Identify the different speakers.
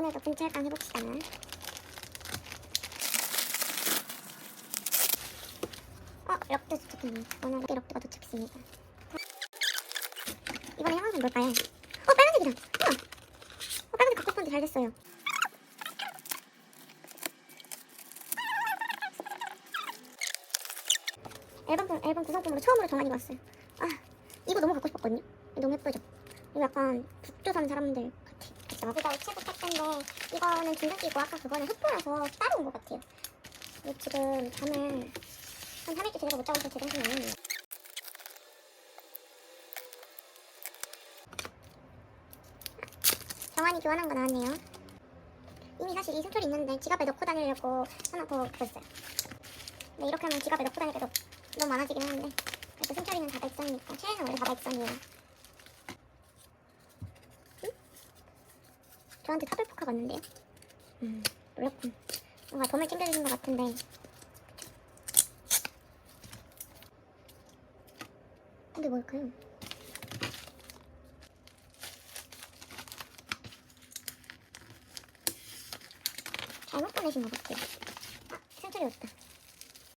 Speaker 1: 오늘도 분칠강 해봅시다. 어, 럭드 도착했네. 오늘 럭드 럭드가 도착했습니다. 이번에 향은 뭘까요? 어, 빨간색이다. 어, 빨간색 갖고 싶었는데 잘 됐어요. 앨범 앨범 구성품으로 처음으로 정한이 왔어요. 아, 이거 너무 갖고 싶었거든요. 너무 예쁘죠? 이거 약간 북조선 사람들. 여기가 우체국 택배인데 이거는 중국이고 아까 그거는 흑보라서 따로 온 것 같아요. 지금 잠을 한 3일째 제대로 못 자고 있어서 제 정신이 아니에요. 정환이 교환한 거 나왔네요. 이미 사실 이 숨소리 있는데 지갑에 넣고 다니려고 하나 더 그랬어요. 근데 이렇게 하면 지갑에 넣고 다니게 너무, 많아지긴 하는데 그래도 숨소리는 다백선이니까 최애는 원래 다백선이에요. 저한테 타블포카가 왔는데요? 음, 놀랍군. 뭔가 덤을 챙겨주신 것 같은데 근데 뭘까요? 잘못 보내신 것 같아요. 아, 생철이 왔다.